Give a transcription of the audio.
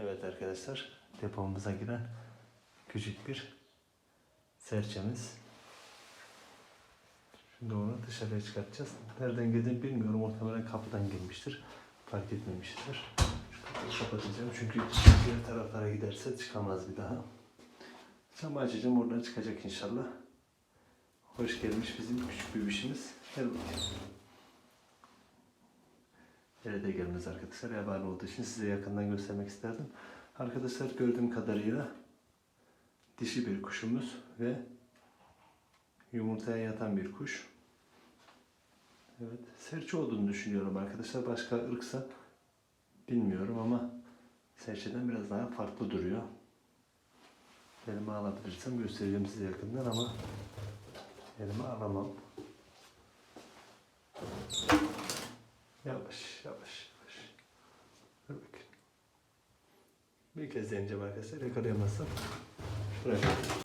Evet arkadaşlar depomuza giren küçük bir serçemiz. Şimdi onu dışarıya çıkartacağız. Nereden girdiğini bilmiyorum. Muhtemelen kapıdan girmiştir. Fark etmemiştir. Şu kapıyı kapatacağım çünkü diğer taraflara giderse çıkamaz bir daha. Camı açacağım oradan çıkacak inşallah. Hoş gelmiş bizim küçük bebişimiz. Gel bakayım. De gelmez arkadaşlar. Yabani olduğu için size yakından göstermek isterdim. Arkadaşlar gördüğüm kadarıyla dişi bir kuşumuz ve yumurtaya yatan bir kuş. Evet, serçe olduğunu düşünüyorum arkadaşlar. Başka ırksa bilmiyorum ama serçeden biraz daha farklı duruyor. Elime alabilirsem göstereceğim size yakından ama elime alamam. Yavaş, yavaş. Dur bakayım. Bir kez deneyeceğim arkadaşlar. Yakalayamazsam bırakacağım.